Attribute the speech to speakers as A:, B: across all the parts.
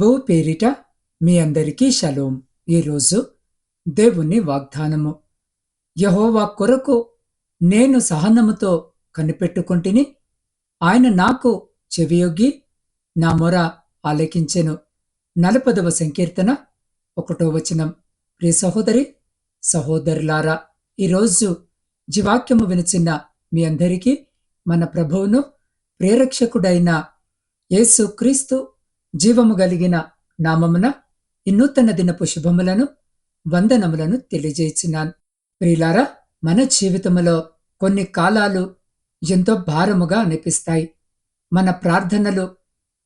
A: ప్రభువు పేరిట మీ అందరికీ షలోం. ఈరోజు దేవుని వాగ్దానము. యహోవా కొరకు నేను సహనముతో కనిపెట్టుకుంటుని ఆయన నాకు చెవియొగ్గి నా మొర ఆలకించెను. నలపదవ సంకీర్తన ఒకటో వచనం. ప్రియ సహోదరి సహోదరులారా ఈరోజు జీవాక్యము వినిచిన మీ అందరికీ మన ప్రభువును ప్రేరక్షకుడైన యేసు క్రీస్తు జీవము కలిగిన నామమున ఇన్నూతన దినపు శుభములను వందనములను తెలియజేస్తున్నాను ప్రియులారా మన జీవితములో కొన్ని కాలాలు ఎంతో భారముగా అనిపిస్తాయి. మన ప్రార్థనలు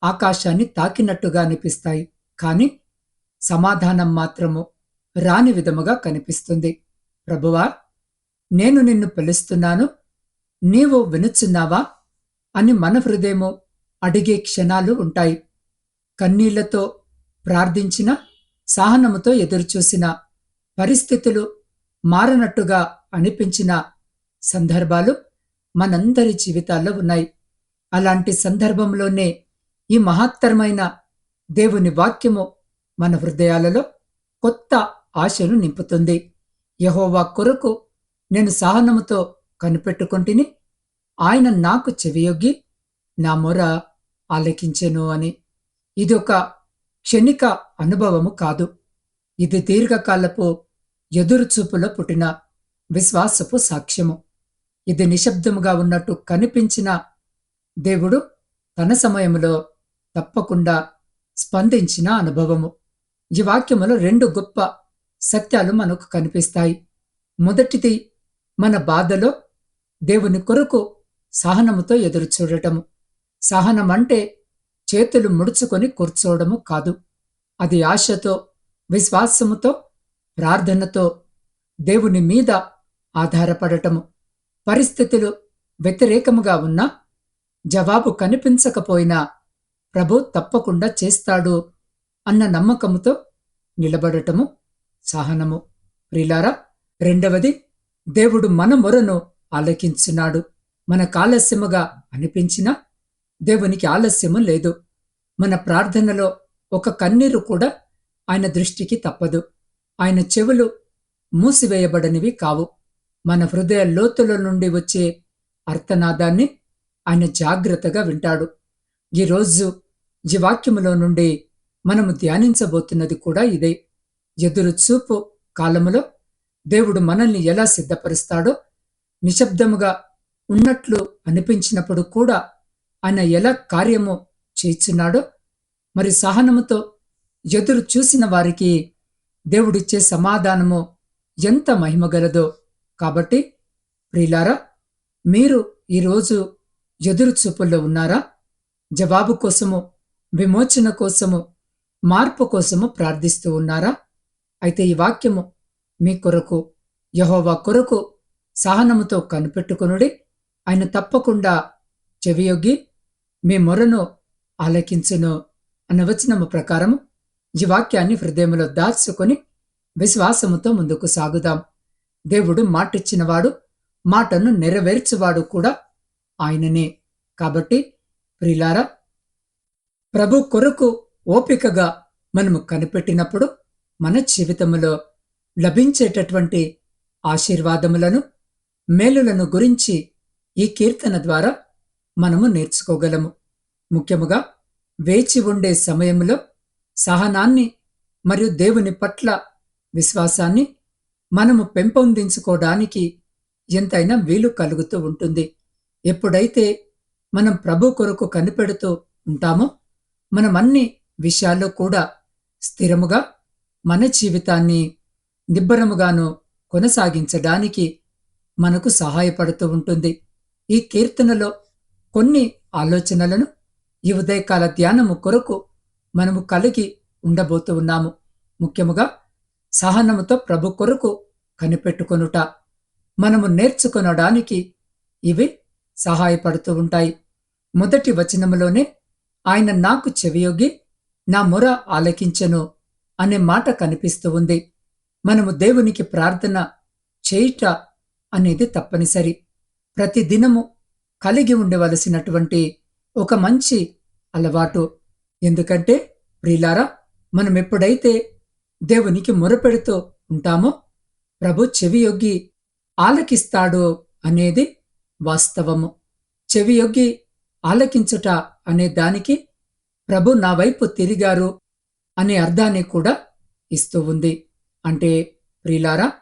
A: ఆకాశాన్ని తాకినట్టుగా అనిపిస్తాయి. కాని సమాధానం మాత్రము రాని విధముగా కనిపిస్తుంది. ప్రభువా నేను నిన్ను పిలుస్తున్నాను. నీవు వినుచున్నావా అని మన హృదయము అడిగే క్షణాలు ఉంటాయి. కన్నీళ్ళతో ప్రార్థించిన సహనముతో ఎదురుచూసిన పరిస్థితులు మారనట్టుగా అనిపించిన సందర్భాలు మనందరి జీవితాల్లో ఉన్నాయి. అలాంటి సందర్భంలోనే ఈ మహత్తరమైన దేవుని వాక్యము మన హృదయాలలో కొత్త ఆశను నింపుతుంది. యహోవా కొరకు నేను సహనముతో కనిపెట్టుకుంటుని ఆయన నాకు చెవియొగ్గి నా మొర ఆలకించెను అని ఇదొక క్షణిక అనుభవము కాదు. ఇది దీర్ఘకాలపు ఎదురుచూపులో పుట్టిన విశ్వాసపు సాక్ష్యము. ఇది నిశ్శబ్దముగా ఉన్నట్టు కనిపించిన దేవుడు తన సమయంలో తప్పకుండా స్పందించిన అనుభవము. ఈ వాక్యములో రెండు గొప్ప సత్యాలు మనకు కనిపిస్తాయి. మొదటిది మన బాధలో దేవుని కొరకు సహనముతో ఎదురు చూడటము. సహనం అంటే చేతులు ముడుచుకొని కూర్చోవడము కాదు. అది ఆశతో విశ్వాసముతో ప్రార్థనతో దేవుని మీద ఆధారపడటము. పరిస్థితులు వ్యతిరేకముగా ఉన్నా జవాబు కనిపించకపోయినా ప్రభు తప్పకుండా చేస్తాడు అన్న నమ్మకముతో నిలబడటము సహనము. ప్రిలారా రెండవది దేవుడు మన మొరను ఆలకించున్నాడు. మనకు ఆలస్యముగా అనిపించినా దేవునికి ఆలస్యము లేదు. మన ప్రార్థనలో ఒక కన్నీరు కూడా ఆయన దృష్టికి తప్పదు. ఆయన చెవులు మూసివేయబడనివి కావు. మన హృదయ లోతుల నుండి వచ్చే అర్థనాదాన్ని ఆయన జాగ్రత్తగా వింటాడు. ఈరోజు ఈ వాక్యములో నుండి మనము ధ్యానించబోతున్నది కూడా ఇదే. ఎదురు చూపు కాలములో దేవుడు మనల్ని ఎలా సిద్ధపరుస్తాడో నిశ్శబ్దముగా ఉన్నట్లు అనిపించినప్పుడు కూడా ఆయన ఎలా కార్యము చేయిచున్నాడో. మరి సహనముతో ఎదురు చూసిన వారికి దేవుడిచ్చే సమాధానము ఎంత మహిమగలదో కాబట్టి ప్రియులారా మీరు ఈరోజు ఎదురు చూపుల్లో ఉన్నారా? జవాబు కోసము విమోచన కోసము మార్పు కోసము ప్రార్థిస్తూ ఉన్నారా? అయితే ఈ వాక్యము మీ కొరకు యహోవా కొరకు సహనముతో కనిపెట్టుకునుడి. ఆయన తప్పకుండా చెవియొగ్గి మీ మొరను ఆలకించును అన్న వచనము ప్రకారము ఈ వాక్యాన్ని హృదయంలో దాచుకొని విశ్వాసముతో ముందుకు సాగుదాం. దేవుడు మాటిచ్చినవాడు మాటను నెరవేర్చువాడు కూడా ఆయననే. కాబట్టి ప్రిలారా ప్రభు కొరకు ఓపికగా మనము కనిపెట్టినప్పుడు మన జీవితములో లభించేటటువంటి ఆశీర్వాదములను మేలులను గురించి ఈ కీర్తన ద్వారా మనము నేర్చుకోగలము. ముఖ్యముగా వేచి ఉండే సమయంలో సహనాన్ని మరియు దేవుని పట్ల విశ్వాసాన్ని మనము పెంపొందించుకోవడానికి ఎంతైనా వీలు కలుగుతూ ఉంటుంది. ఎప్పుడైతే మనం ప్రభు కొరకు కనిపెడుతూ ఉంటామో మనం అన్ని విషయాల్లో కూడా స్థిరముగా మన జీవితాన్ని నిబ్బరముగాను కొనసాగించడానికి మనకు సహాయపడుతూ ఉంటుంది. ఈ కీర్తనలో కొన్ని ఆలోచనలను ఈ ఉదయకాల ధ్యానము కొరకు మనము కలిగి ఉండబోతూ ఉన్నాము. ముఖ్యముగా సహనముతో ప్రభు కొరకు కనిపెట్టుకొనుట. మనము నేర్చుకొనడానికి ఇవి సహాయపడుతూ ఉంటాయి. మొదటి వచనములోనే ఆయన నాకు చెవియొగి నా మొర ఆలకించెను అనే మాట కనిపిస్తూ ఉంది. మనము దేవునికి ప్రార్థన చేయుట అనేది తప్పనిసరి. ప్రతిదినము కలిగి ఉండవలసినటువంటి ఒక మంచి అలవాటు. ఎందుకంటే ప్రిలారా మనం ఎప్పుడైతే దేవునికి మొరపెడుతూ ఉంటామో ప్రభు చెవియొగ్గి ఆలకిస్తాడు అనేది వాస్తవము. చెవియొగ్గి ఆలకించుట అనే దానికి ప్రభు నా వైపు తిరిగారు అనే అర్థాన్ని కూడా ఇస్తూ ఉంది. అంటే ప్రిలారా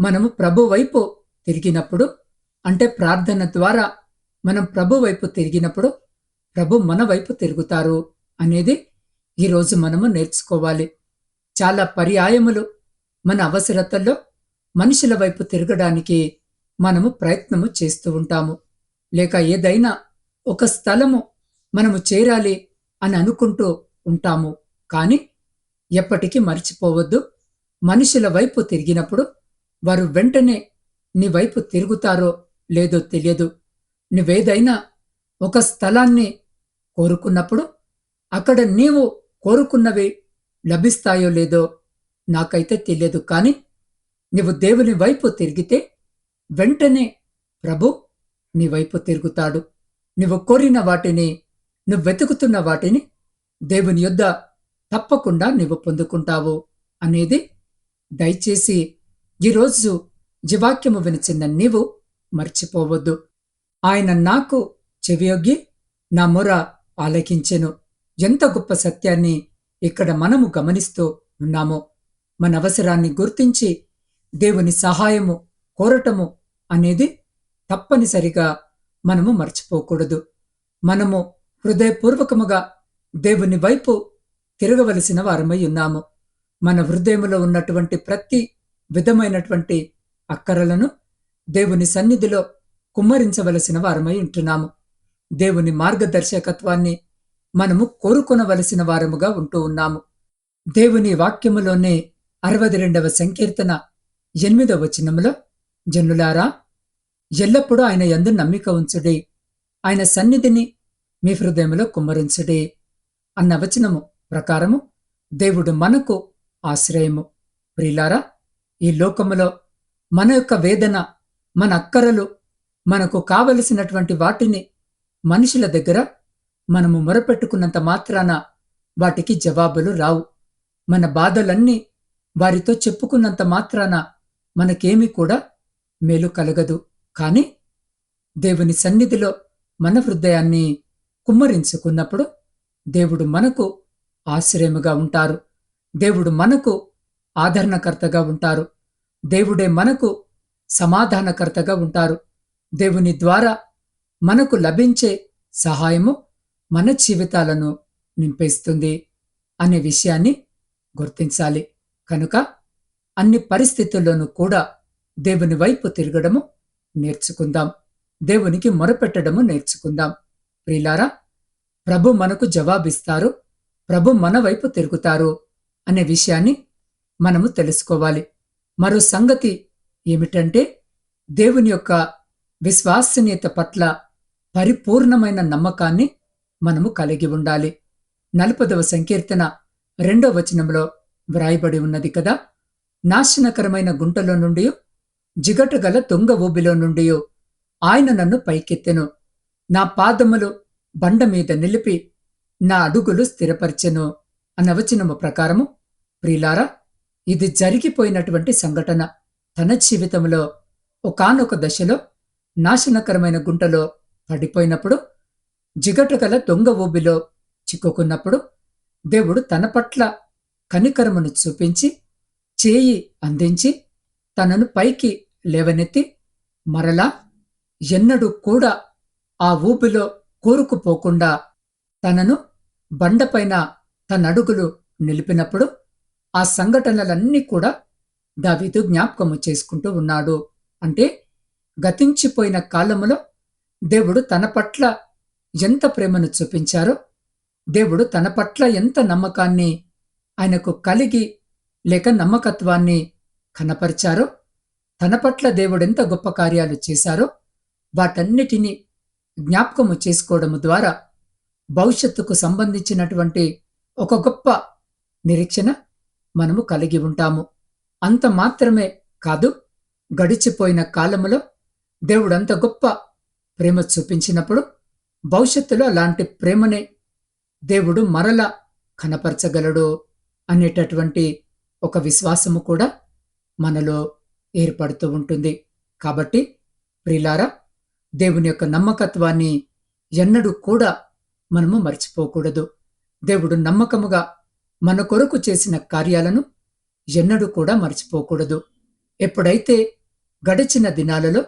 A: మనము ప్రభు వైపు తిరిగినప్పుడు అంటే ప్రార్థన ద్వారా మనం ప్రభు వైపు తిరిగినప్పుడు ప్రభు మన వైపు తిరుగుతారు అనేది ఈరోజు మనము నేర్చుకోవాలి. చాలా పర్యాయములు మన అవసరతల్లో మనుషుల వైపు తిరగడానికి మనము ప్రయత్నము చేస్తూ ఉంటాము. లేక ఏదైనా ఒక స్థలము మనము చేరాలి అని అనుకుంటూ ఉంటాము. కానీ ఎప్పటికీ మర్చిపోవద్దు. మనుషుల వైపు తిరిగినప్పుడు వారు వెంటనే నీ వైపు తిరుగుతారో లేదో తెలియదు. నువ్వేదైనా ఒక స్థలాన్ని కోరుకున్నప్పుడు అక్కడ నీవు కోరుకున్నవి లభిస్తాయో లేదో నాకైతే తెలియదు కానీ నీవు దేవుని వైపు తిరిగితే వెంటనే ప్రభు నీ వైపు తిరుగుతాడు. నువ్వు కోరిన వాటిని నువ్వు వెతుకుతున్న వాటిని దేవుని యొద్ద తప్పకుండా నువ్వు పొందుకుంటావు అనేది దయచేసి ఈరోజు జీవాక్యము వినిచిన నీవు మర్చిపోవద్దు. ఆయన నాకు చెవియొగ్గి నా మొర ఆలకించెను. ఎంత గొప్ప సత్యాన్ని ఇక్కడ మనము గమనిస్తూ ఉన్నామో మన అవసరాన్ని గుర్తించి దేవుని సహాయము కోరటము అనేది తప్పనిసరిగా మనము మర్చిపోకూడదు. మనము హృదయపూర్వకముగా దేవుని వైపు తిరగవలసిన వారమై ఉన్నాము. మన హృదయములో ఉన్నటువంటి ప్రతి విధమైనటువంటి అక్కరలను దేవుని సన్నిధిలో కుమ్మరించవలసిన వారమై ఉంటున్నాము. దేవుని మార్గదర్శకత్వాన్ని మనము కోరుకొనవలసిన వారముగా ఉంటూ ఉన్నాము. దేవుని వాక్యములోనే అరవది రెండవ సంకీర్తన ఎనిమిదవ వచనములో జనులారా ఎల్లప్పుడూ ఆయన యందు నమ్మిక ఉంచుడి ఆయన సన్నిధిని మీ హృదయంలో కుమ్మరించుడి అన్న వచనము ప్రకారము దేవుడు మనకు ఆశ్రయము. ప్రియులారా ఈ లోకములో మన యొక్క వేదన మన అక్కరలు మనకు కావలసినటువంటి వాటిని మనుషుల దగ్గర మనము మొరపెట్టుకున్నంత మాత్రాన వాటికి జవాబులు రావు. మన బాధలన్నీ వారితో చెప్పుకున్నంత మాత్రాన మనకేమీ కూడా మేలు కలగదు. కాని దేవుని సన్నిధిలో మన హృదయాన్ని కుమ్మరించుకున్నప్పుడు దేవుడు మనకు ఆశ్రయముగా ఉంటారు. దేవుడు మనకు ఆదరణకర్తగా ఉంటారు. దేవుడే మనకు సమాధానకర్తగా ఉంటారు. దేవుని ద్వారా మనకు లభించే సహాయము మన జీవితాలను నింపేస్తుంది అనే విషయాన్ని గుర్తించాలి. కనుక అన్ని పరిస్థితుల్లోనూ కూడా దేవుని వైపు తిరగడము నేర్చుకుందాం. దేవునికి మొరపెట్టడము నేర్చుకుందాం. ప్రిలారా ప్రభు మనకు జవాబిస్తారు. ప్రభు మన వైపు తిరుగుతారు అనే విషయాన్ని మనము తెలుసుకోవాలి. మరో సంగతి ఏమిటంటే దేవుని యొక్క విశ్వసనీయత పట్ల పరిపూర్ణమైన నమ్మకాన్ని మనము కలిగి ఉండాలి. నలపదవ సంకీర్తన రెండో వచనంలో వ్రాయబడి ఉన్నది కదా నాశనకరమైన గుంటలో నుండి జిగటగల తుంగ ఊబిలో నుండి ఆయన నన్ను పైకెత్తెను. నా పాదములు బండ మీద నిలిపి నా అడుగులు స్థిరపరిచెను అన్న వచనము ప్రకారము ప్రిలారా ఇది జరిగిపోయినటువంటి సంఘటన. తన జీవితంలో ఒకానొక దశలో నాశనకరమైన గుంటలో పడిపోయినప్పుడు జిగటగల దొంగ ఊబిలో చిక్కుకున్నప్పుడు దేవుడు తన పట్ల కనికరమును చూపించి చేయి అందించి తనను పైకి లేవనెత్తి మరలా ఎన్నడూ కూడా ఆ ఊపిలో కూరుకుపోకుండా తనను బండపైన తన అడుగులు నిలిపినప్పుడు ఆ సంఘటనలన్నీ కూడా దావీదు జ్ఞాపకము చేసుకుంటూ ఉన్నాడు. అంటే గతించిపోయిన కాలములో దేవుడు తన పట్ల ఎంత ప్రేమను చూపించారో దేవుడు తన పట్ల ఎంత నమ్మకాన్ని ఆయనకు కలిగి లేక నమ్మకత్వాన్ని కనపరిచారో తన పట్ల దేవుడెంత గొప్ప కార్యాలు చేశారో వాటన్నిటినీ జ్ఞాపకము చేసుకోవడము ద్వారా భవిష్యత్తుకు సంబంధించినటువంటి ఒక గొప్ప నిరీక్షణ మనము కలిగి ఉంటాము. అంత మాత్రమే కాదు గడిచిపోయిన కాలములో దేవుడంత గొప్ప ప్రేమ చూపించినప్పుడు భవిష్యత్తులో అలాంటి ప్రేమనే దేవుడు మరల కనపరచగలడు అనేటటువంటి ఒక విశ్వాసము కూడా మనలో ఏర్పడుతూ ఉంటుంది. కాబట్టి ప్రిలారా దేవుని యొక్క నమ్మకత్వాన్ని ఎన్నడూ కూడా మనము మర్చిపోకూడదు. దేవుడు నమ్మకముగా మన కొరకు చేసిన కార్యాలను ఎన్నడూ కూడా మర్చిపోకూడదు. ఎప్పుడైతే గడిచిన దినాలలో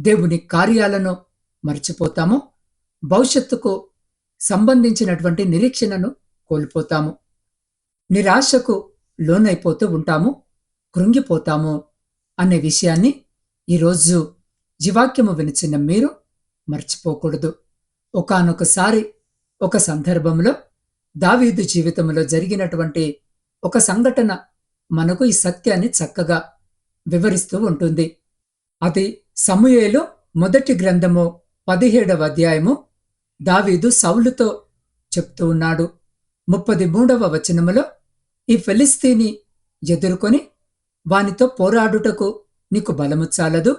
A: దేవుని కార్యాలను మర్చిపోతామో. భవిష్యత్తుకు సంబంధించినటువంటి నిరీక్షణను కోల్పోతాము. నిరాశకు లోనైపోతూ ఉంటాము. కృంగిపోతాము అనే విషయాన్ని ఈరోజు జీవాక్యము వినిచిన మీరు మర్చిపోకూడదు. ఒకానొకసారి ఒక సందర్భంలో దావీదు జీవితంలో జరిగినటువంటి ఒక సంఘటన మనకు ఈ సత్యాన్ని చక్కగా వివరిస్తూ ఉంటుంది. అది సమూయేలు మొదటి గ్రంథము పదిహేడవ అధ్యాయము దావీదు సౌలుతో చెప్తూ ఉన్నాడు. ముప్పది మూడవ వచనములో ఈ ఫిలిస్తీని ఎదుర్కొని వానితో పోరాడుటకు నీకు బలము చాలదు.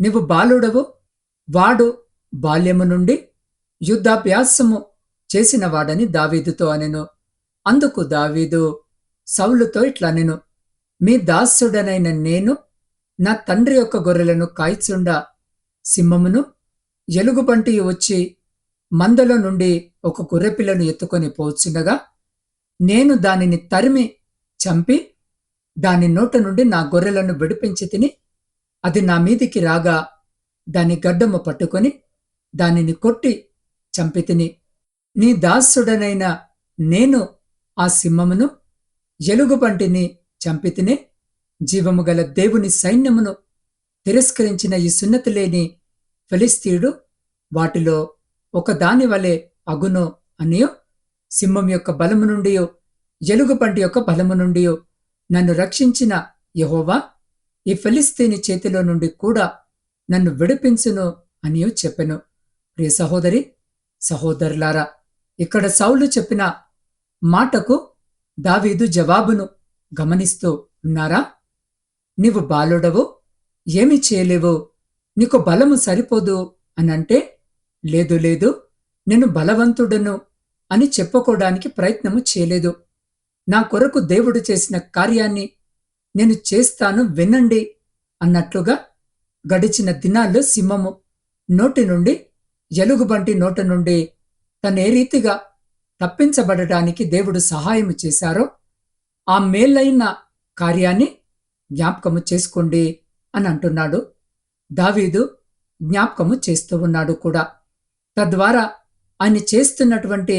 A: నీవు బాలుడవు వాడు బాల్యము నుండి యుద్ధాభ్యాసము చేసినవాడని దావీదుతో అనెను. అందుకు దావీదు సౌలుతో ఇట్లా నేను మీ దాసుడనైన నేను నా తండ్రి యొక్క గొర్రెలను కాయిచుండ సింహమును ఎలుగుబంటి వచ్చి మందలో నుండి ఒక గొర్రెపిల్లను ఎత్తుకొని పోచుండగా నేను దానిని తరిమి చంపి దాని నోట నుండి నా గొర్రెలను విడిపించి తిని అది నా మీదికి రాగా దాని గడ్డము పట్టుకొని దానిని కొట్టి చంపితిని నీ దాసుడనైన నేను ఆ సింహమును ఎలుగుబంటిని చంపితినే జీవము గల దేవుని సైన్యమును తిరస్కరించిన ఈ సున్నతి లేని ఫిలిస్తీయుడు వాటిలో ఒకదాని వలె అగును అనియో సింహం యొక్క బలము నుండియో ఎలుగుబంటి యొక్క బలము నుండియో నన్ను రక్షించిన యహోవా ఈ ఫిలిస్తీని చేతిలో నుండి కూడా నన్ను విడిపించును అనియో చెప్పెను. ప్రియ సహోదరి సహోదరులారా ఇక్కడ సౌలు చెప్పిన మాటకు దావీదు జవాబును గమనిస్తూ ఉన్నారా? నీవు బాలుడవు ఏమి చేయలేవు? నీకు బలము సరిపోదు అనంటే లేదు లేదు నేను బలవంతుడను అని చెప్పుకోవడానికి ప్రయత్నము చేయలేదు. నా కొరకు దేవుడు చేసిన కార్యాన్ని నేను చేస్తాను వినండి అన్నట్లుగా గడిచిన దినాల్లో సింహము నోటి నుండి ఎలుగుబంటి నోటి నుండి తను ఏ రీతిగా తప్పించబడటానికి దేవుడు సహాయము చేశారో ఆ మేలైన కార్యాన్ని జ్ఞాపకము చేసుకోండి అని అంటున్నాడు. దావీదు జ్ఞాపకము చేస్తూ ఉన్నాడు కూడా. తద్వారా ఆయన చేస్తున్నటువంటి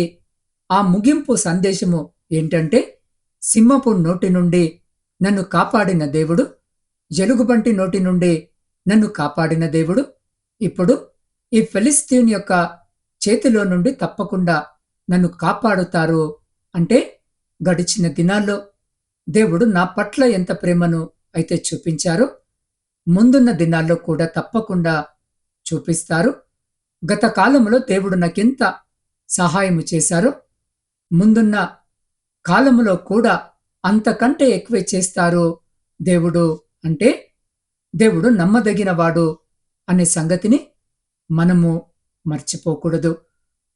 A: ఆ ముగింపు సందేశము ఏంటంటే సింహపు నోటి నుండి నన్ను కాపాడిన దేవుడు జలుగుబంటి నోటి నుండి నన్ను కాపాడిన దేవుడు. ఇప్పుడు ఈ ఫెలిస్తీన్ యొక్క చేతిలో నుండి తప్పకుండా నన్ను కాపాడుతారు అంటే గడిచిన దినాల్లో దేవుడు నా పట్ల ఎంత ప్రేమను అయితే చూపించారో ముందున్న దినాల్లో కూడా తప్పకుండా చూపిస్తారు. గత కాలంలో దేవుడు నాకెంత సహాయము చేశారో ముందున్న కాలంలో కూడా అంతకంటే ఎక్కువే చేస్తారు దేవుడు అంటే దేవుడు నమ్మదగినవాడు అనే సంగతిని మనము మర్చిపోకూడదు.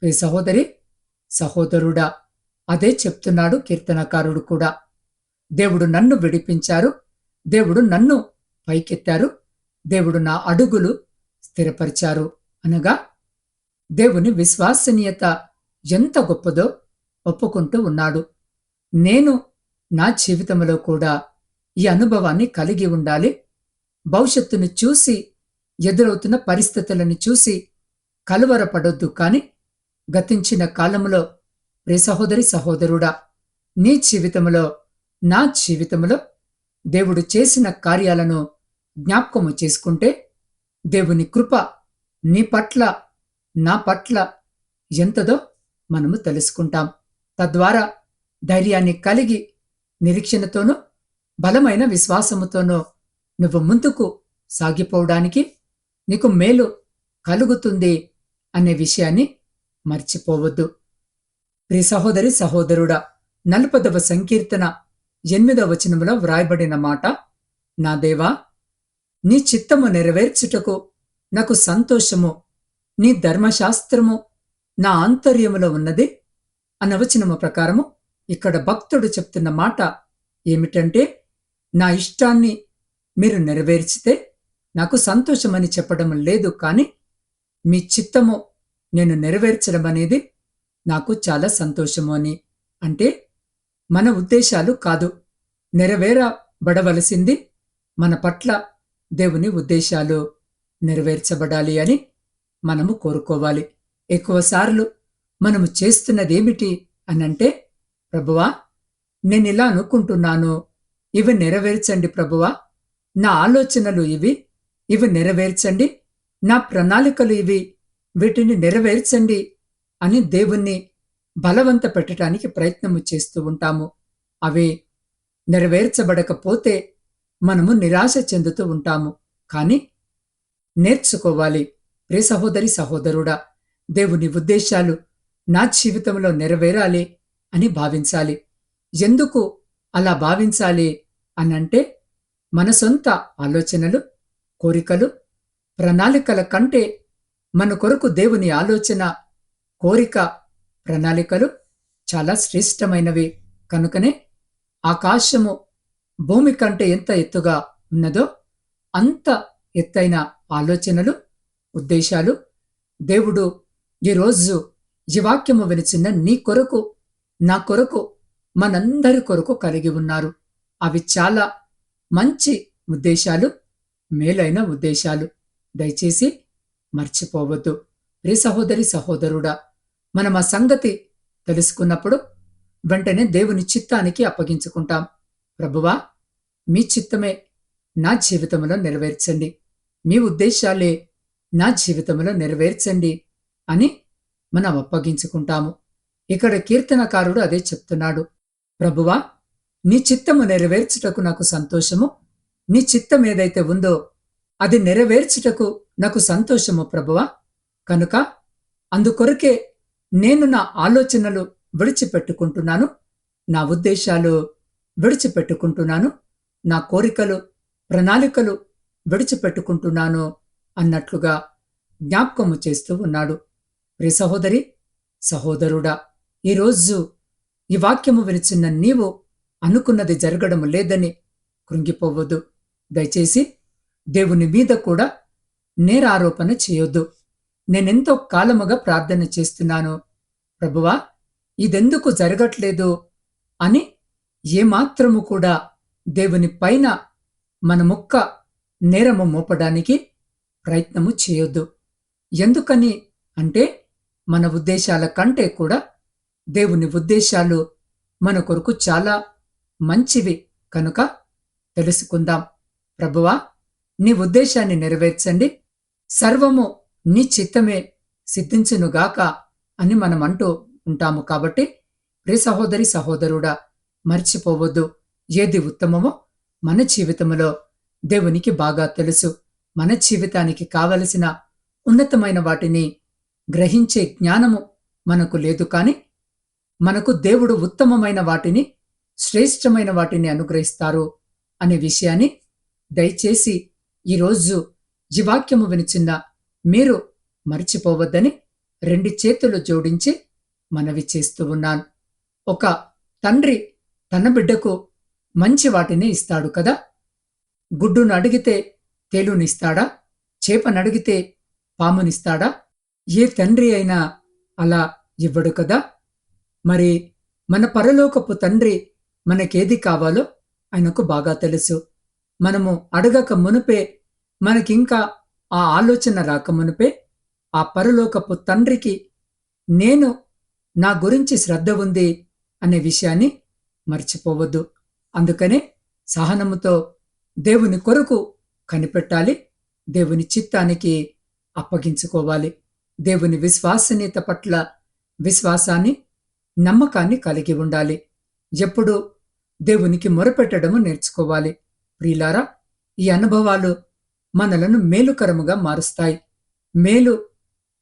A: ప్రియ సహోదరి సహోదరుడా అదే చెప్తున్నాడు కీర్తనకారుడు కూడా. దేవుడు నన్ను విడిపించారు. దేవుడు నన్ను పైకెత్తారు. దేవుడు నా అడుగులు స్థిరపరిచారు అనగా దేవుని విశ్వసనీయత ఎంత గొప్పదో ఒప్పుకుంటూ ఉన్నాడు. నేను నా జీవితంలో కూడా ఈ అనుభవాన్ని కలిగి ఉండాలి. భవిష్యత్తును చూసి ఎదురవుతున్న పరిస్థితులను చూసి కలువరపడొద్దు కాని గతించిన కాలంలో రే సహోదరి సహోదరుడా నీ జీవితంలో నా జీవితంలో దేవుడు చేసిన కార్యాలను జ్ఞాపకము చేసుకుంటే దేవుని కృప నీ పట్ల నా పట్ల ఎంతదో మనము తెలుసుకుంటాం. తద్వారా ధైర్యాన్ని కలిగి నిరీక్షణతోనూ బలమైన విశ్వాసముతోనూ నువ్వు ముందుకు సాగిపోవడానికి నీకు మేలు కలుగుతుంది అనే విషయాన్ని మర్చిపోవద్దు. ప్రి సహోదరి సహోదరుడా నలుపదవ సంకీర్తన ఎనిమిదవ వచనములో వ్రాయబడిన మాట నా దేవా నీ చిత్తము నెరవేర్చుటకు నాకు సంతోషము నీ ధర్మశాస్త్రము నా ఆంతర్యములో ఉన్నది అనవచనము ప్రకారము ఇక్కడ భక్తుడు చెప్తున్న మాట ఏమిటంటే నా ఇష్టాన్ని మీరు నెరవేర్చితే నాకు సంతోషమని చెప్పడం లేదు కానీ మీ చిత్తము నేను నెరవేర్చడం అనేది నాకు చాలా సంతోషము అని. అంటే మన ఉద్దేశాలు కాదు నెరవేరబడవలసింది మన పట్ల దేవుని ఉద్దేశాలు నెరవేర్చబడాలి అని మనము కోరుకోవాలి. ఎక్కువసార్లు మనము చేస్తున్నదేమిటి అనంటే ప్రభువా నేనిలా అనుకుంటున్నాను. ఇవి నెరవేర్చండి ప్రభువా. నా ఆలోచనలు ఇవి ఇవి నెరవేర్చండి. నా ప్రణాళికలు ఇవి వీటిని నెరవేర్చండి అని దేవుణ్ణి బలవంత పెట్టడానికి ప్రయత్నము చేస్తూ ఉంటాము. అవి నెరవేర్చబడకపోతే మనము నిరాశ చెందుతూ ఉంటాము. కానీ నేర్చుకోవాలి. ప్రే సహోదరి సహోదరుడా దేవుని ఉద్దేశాలు నా జీవితంలో నెరవేరాలి అని భావించాలి. ఎందుకు అలా భావించాలి అనంటే మన సొంత ఆలోచనలు కోరికలు ప్రణాళికల కంటే మన కొరకు దేవుని ఆలోచన కోరిక ప్రణాళికలు చాలా శ్రేష్టమైనవి. కనుకనే ఆకాశము భూమి కంటే ఎంత ఎత్తుగా ఉన్నదో అంత ఎత్తైన ఆలోచనలు ఉద్దేశాలు. దేవుడు ఈరోజు ఈ వాక్యము వినిచిన నీ కొరకు నా కొరకు మనందరి కొరకు కలిగి ఉన్నారు. అవి చాలా మంచి ఉద్దేశాలు మేలైన ఉద్దేశాలు. దయచేసి మర్చిపోవద్దు. రే సహోదరి సహోదరుడా మనం ఆ సంగతి తెలుసుకున్నప్పుడు వెంటనే దేవుని చిత్తానికి అప్పగించుకుంటాం. ప్రభువా మీ చిత్తమే నా జీవితంలో నెరవేర్చండి. మీ ఉద్దేశాలే నా జీవితంలో నెరవేర్చండి అని మనం అప్పగించుకుంటాము. ఇక్కడ కీర్తనకారుడు అదే చెప్తున్నాడు. ప్రభువా నీ చిత్తము నెరవేర్చుటకు నాకు సంతోషము. నీ చిత్తం ఏదైతే ఉందో అది నెరవేర్చుటకు నాకు సంతోషము ప్రభువా. కనుక అందుకొరకే నేను నా ఆలోచనలు విడిచిపెట్టుకుంటున్నాను. నా ఉద్దేశాలు విడిచిపెట్టుకుంటున్నాను. నా కోరికలు ప్రణాళికలు విడిచిపెట్టుకుంటున్నాను అన్నట్లుగా జ్ఞాపకము చేస్తూ ఉన్నాడు. ప్రి సహోదరి సహోదరుడా ఈరోజు ఈ వాక్యము వినిచిన్న నీవు అనుకున్నది జరగడం లేదని కృంగిపోవద్దు. దయచేసి దేవుని మీద కూడా నేరారోపణ చేయొద్దు. నేనెంతో కాలముగా ప్రార్థన చేస్తున్నాను. ప్రభువా ఇదెందుకు జరగట్లేదు అని ఏమాత్రము కూడా దేవుని పైన మన ముక్క నేరము మోపడానికి ప్రయత్నము చేయొద్దు. ఎందుకని అంటే మన ఉద్దేశాల కంటే కూడా దేవుని ఉద్దేశాలు మన కొరకు చాలా మంచివి కనుక తెలుసుకుందాం. ప్రభువా నీ ఉద్దేశాన్ని నెరవేర్చండి. సర్వము నీ చిత్తమే సిద్ధించునుగాక అని మనం అంటూ ఉంటాము కాబట్టి ప్రియ సహోదరి సహోదరుడా మర్చిపోవద్దు. ఏది ఉత్తమమో మన జీవితంలో దేవునికి బాగా తెలుసు. మన జీవితానికి కావలసిన ఉన్నతమైన వాటిని గ్రహించే జ్ఞానము మనకు లేదు కాని మనకు దేవుడు ఉత్తమమైన వాటిని శ్రేష్టమైన వాటిని అనుగ్రహిస్తారు అనే విషయాన్ని దయచేసి ఈరోజు జీవాక్యము వినిచిన్న మీరు మర్చిపోవద్దని రెండు చేతులు జోడించి మనవి చేస్తూ ఉన్నాను. ఒక తండ్రి తన బిడ్డకు మంచి వాటిని ఇస్తాడు కదా? గుడ్డును అడిగితే తేలునిస్తాడా? చేపనడిగితే పామునిస్తాడా? ఏ తండ్రి అయినా అలా ఇవ్వడు కదా? మరి మన పరలోకపు తండ్రి మనకేది కావాలో ఆయనకు బాగా తెలుసు. మనము అడగక మునుపే మనకింకా ఆ ఆలోచన రాక మునుపే ఆ పరలోకపు తండ్రికి నేను నా గురించి శ్రద్ధ ఉంది అనే విషయాన్ని మర్చిపోవద్దు. అందుకనే సహనముతో దేవుని కొరకు కనిపెట్టాలి. దేవుని చిత్తానికి అప్పగించుకోవాలి. దేవుని విశ్వాసనీయత పట్ల విశ్వాసాన్ని నమ్మకాన్ని కలిగి ఉండాలి. ఎప్పుడు దేవునికి మొరపెట్టడము నేర్చుకోవాలి. ప్రియులారా ఈ అనుభవాలు మనలను మేలుకరముగా మారుస్తాయి. మేలు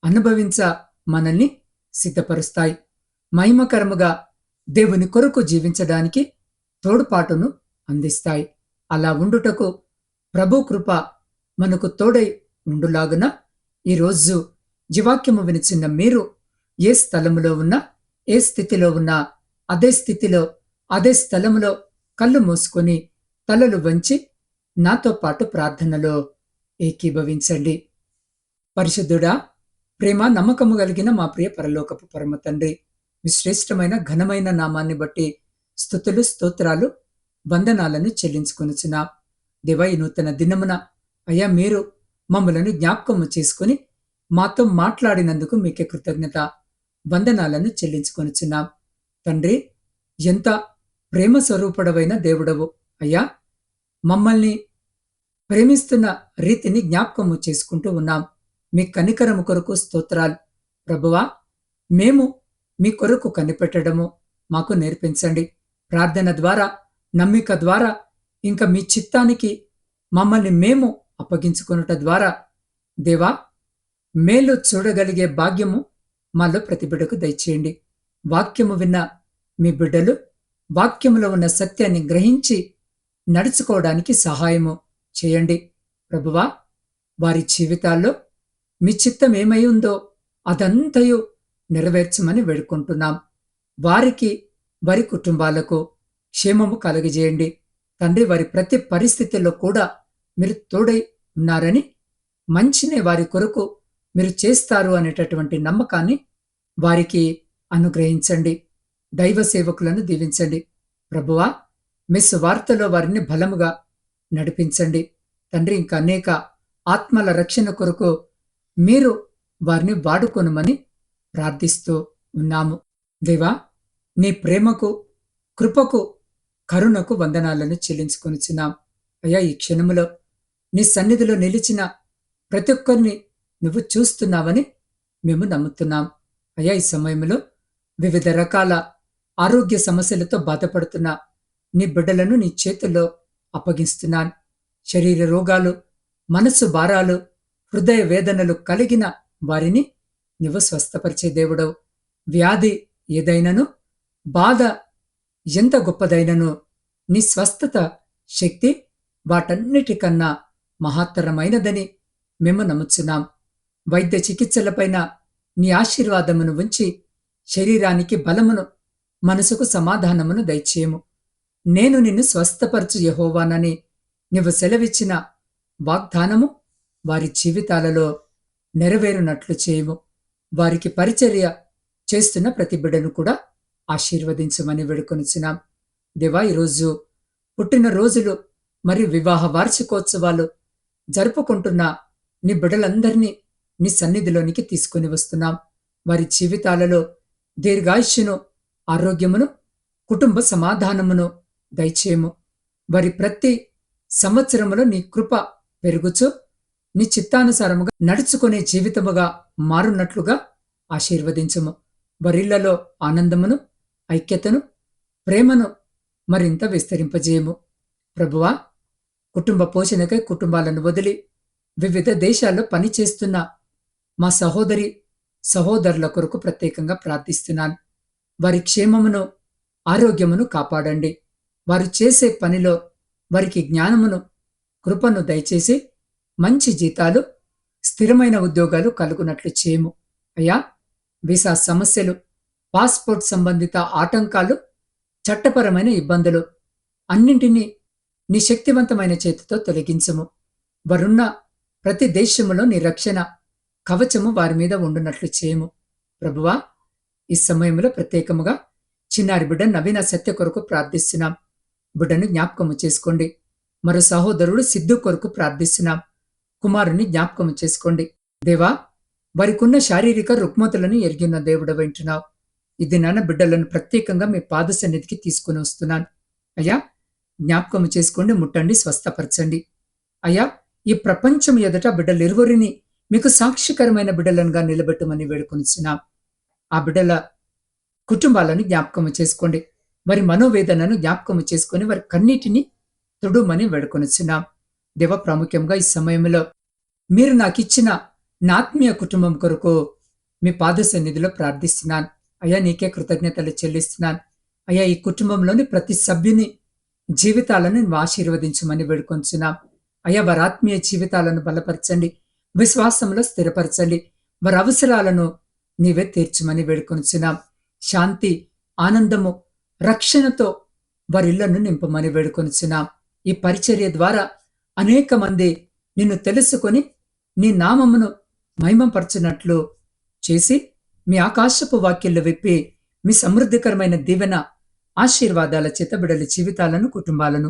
A: అనుభవించ మనల్ని సిద్ధపరుస్తాయి. మహిమకరముగా దేవుని కొరకు జీవించడానికి తోడ్పాటును అందిస్తాయి. అలా ఉండుటకు ప్రభు కృప మనకు తోడై ఉండులాగున ఈరోజు జీవాక్యము వినిచిన్న మీరు ఏ స్థలములో ఉన్నా ఏ స్థితిలో ఉన్నా అదే స్థితిలో అదే స్థలములో కళ్ళు మూసుకొని తలలు వంచి నాతో పాటు ప్రార్థనలో ఏకీభవించండి. పరిశుద్ధుడా ప్రేమ నమ్మకము కలిగిన మా ప్రియ పరలోకపు పరమ తండ్రి మీ శ్రేష్టమైన ఘనమైన నామాన్ని బట్టి స్థుతులు స్తోత్రాలు వందనాలను చెల్లించుకొనుచున్నా దేవా ఈ నూతన దినమున అయ్యా మీరు మమ్మలను జ్ఞాపకము చేసుకుని మాతో మాట్లాడినందుకు మీకే కృతజ్ఞత వందనాలను చెల్లించుకొనుచున్నాం తండ్రి ఎంత ప్రేమ స్వరూపుడవైన దేవుడవు. అయ్యా మమ్మల్ని ప్రేమిస్తున్న రీతిని జ్ఞాపకము చేసుకుంటూ ఉన్నాం. మీ కనికరము కొరకు స్తోత్రాలు. ప్రభువా మేము మీ కొరకు కనిపెట్టడము మాకు నేర్పించండి. ప్రార్థన ద్వారా నమ్మిక ద్వారా ఇంకా మీ చిత్తానికి మమ్మల్ని మేము అప్పగించుకొనుట ద్వారా దేవా మేలు చూడగలిగే భాగ్యము మాలో ప్రతి బిడ్డకు దయచేయండి. వాక్యము విన్న మీ బిడ్డలు వాక్యములో ఉన్న సత్యాన్ని గ్రహించి నడుచుకోవడానికి సహాయము చేయండి. ప్రభువా వారి జీవితాల్లో మీ చిత్తం ఏమై ఉందో అదంతయు నెరవేర్చమని వేడుకుంటున్నాం. వారికి వారి కుటుంబాలకు క్షేమము కలుగజేయండి. తండ్రి వారి ప్రతి పరిస్థితుల్లో కూడా మీరు తోడై ఉన్నారని మంచినే వారి కొరకు మీరు చేస్తారు అనేటటువంటి నమ్మకాన్ని వారికి అనుగ్రహించండి. దైవ సేవకులను దీవించండి. ప్రభువా మీ సువార్తలో వారిని బలముగా నడిపించండి. తండ్రి ఇంకా అనేక ఆత్మల రక్షణ కొరకు మీరు వారిని వాడుకొనమని ప్రార్థిస్తూ ఉన్నాము. దేవా నీ ప్రేమకు కృపకు కరుణకు వందనాలను చెల్లించుకొనిచున్నాం. అయ్యా ఈ క్షణములో నీ సన్నిధిలో నిలిచిన ప్రతి ఒక్కరిని నువ్వు చూస్తున్నావని మేము నమ్ముతున్నాం. అయ్యా ఈ సమయంలో వివిధ రకాల ఆరోగ్య సమస్యలతో బాధపడుతున్న నీ బిడ్డలను నీ చేతుల్లో అప్పగిస్తున్నాను. శరీర రోగాలు మనస్సు భారాలు హృదయ వేదనలు కలిగిన వారిని నువ్వు స్వస్థపరిచే దేవుడవు. వ్యాధి ఏదైనను బాధ ఎంత గొప్పదైనను నీ స్వస్థత శక్తి వాటన్నిటికన్నా మహత్తరమైనదని మేము నమ్ముచున్నాం. వైద్య చికిత్సలపైన నీ ఆశీర్వాదమును ఉంచి శరీరానికి బలమును మనసుకు సమాధానమును దయచేయము. నేను నిన్ను స్వస్థపరచు యహోవానని నువ్వు సెలవిచ్చిన వాగ్దానము వారి జీవితాలలో నెరవేరునట్లు చేయము. వారికి పరిచర్య చేస్తున్న ప్రతి బిడ్డను కూడా ఆశీర్వదించమని వేడుకొనిచున్నాం. దేవా ఈరోజు పుట్టిన రోజులు మరియు వివాహ వార్షికోత్సవాలు జరుపుకుంటున్న నీ బిడ్డలందరినీ నీ సన్నిధిలోనికి తీసుకుని వస్తున్నాం. వారి జీవితాలలో దీర్ఘాయుష్యును ఆరోగ్యమును కుటుంబ సమాధానమును దయచేయము. వారి ప్రతి సంవత్సరములో నీ కృప పెరుగుచు నీ చిత్తానుసారముగా నడుచుకునే జీవితముగా మారున్నట్లుగా ఆశీర్వదించము. వరిళ్ళలో ఆనందమును ఐక్యతను ప్రేమను మరింత విస్తరింపజేయము. ప్రభువా కుటుంబ పోషణకై కుటుంబాలను వదిలి వివిధ దేశాల్లో పనిచేస్తున్న మా సహోదరి సహోదరుల కొరకు ప్రత్యేకంగా ప్రార్థిస్తున్నాను. వారి క్షేమమును ఆరోగ్యమును కాపాడండి. వారు చేసే పనిలో వారికి జ్ఞానమును కృపను దయచేసి మంచి జీతాలు స్థిరమైన ఉద్యోగాలు కలుగునట్లు చేయము అయ్యా వీసా సమస్యలు పాస్పోర్ట్ సంబంధిత ఆటంకాలు చట్టపరమైన ఇబ్బందులు అన్నింటినీ నీ శక్తివంతమైన చేతితో తొలగించము. వారున్న ప్రతి దేశములో నీ రక్షణ కవచము వారి మీద ఉండునట్లు చేయము ప్రభువా ఈ సమయంలో ప్రత్యేకముగా చిన్నారి బిడ్డ నవీన సత్య కొరకు ప్రార్థిస్తున్నాం. బిడ్డను జ్ఞాపకము చేసుకోండి. మరో సహోదరుడు సిద్ధు కొరకు ప్రార్థిస్తున్నాం. కుమారుని జ్ఞాపకము చేసుకోండి. దేవా వారికున్న శారీరక రుగ్మతులను ఎరిగిన దేవుడు వింటున్నావు ఇది నాన్న బిడ్డలను ప్రత్యేకంగా మీ పాద సన్నిధికి తీసుకుని వస్తున్నాను. అయ్యా జ్ఞాపకము చేసుకోండి ముట్టండి స్వస్థపరచండి. అయ్యా ఈ ప్రపంచం ఎదుట బిడ్డలు ఇరువురిని మీకు సాక్షికరమైన బిడ్డలనుగా నిలబెట్టమని వేడుకొనిచున్నాం. ఆ బిడ్డల కుటుంబాలను జ్ఞాపకం చేసుకోండి. వారి మనోవేదనను జ్ఞాపకం చేసుకొని వారి కన్నీటిని తుడుమని వేడుకొనిచున్నాం. దేవ ప్రాముఖ్యంగా ఈ సమయంలో మీరు నాకు ఇచ్చిన నా ఆత్మీయ కుటుంబం కొరకు మీ పాద సన్నిధిలో ప్రార్థిస్తున్నాను. అయ్యా నీకే కృతజ్ఞతలు చెల్లిస్తున్నాను. అయ్యా ఈ కుటుంబంలోని ప్రతి సభ్యుని జీవితాలను ఆశీర్వదించమని వేడుకొంచున్నాం. అయ్యా వారి ఆత్మీయ జీవితాలను బలపరచండి. విశ్వాసంలో స్థిరపరచండి. వారి అవసరాలను నీవే తీర్చమని వేడుకొంచున్నాం. శాంతి ఆనందము రక్షణతో వారిళ్ళను నింపమని వేడుకొనిచున్నాం ఈ పరిచర్య ద్వారా అనేక మంది నిన్ను తెలుసుకొని నీ నామమును మహిమపరచునట్లు చేసి మీ ఆకాశపు వాక్యలు విప్పి మీ సమృద్ధికరమైన దీవెన ఆశీర్వాదాల చితబిడల జీవితాలను కుటుంబాలను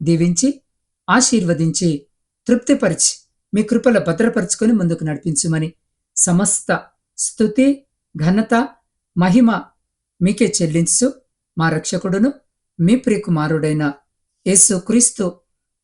A: దీవించి ఆశీర్వదించి తృప్తిపరిచి మీ కృపల భద్రపరుచుకొని ముందుకు నడిపించుమని సమస్త స్థుతి ఘనత మహిమ మీకే చెల్లించు మా రక్షకుడును మీ ప్రియకుమారుడైన యేసు క్రీస్తు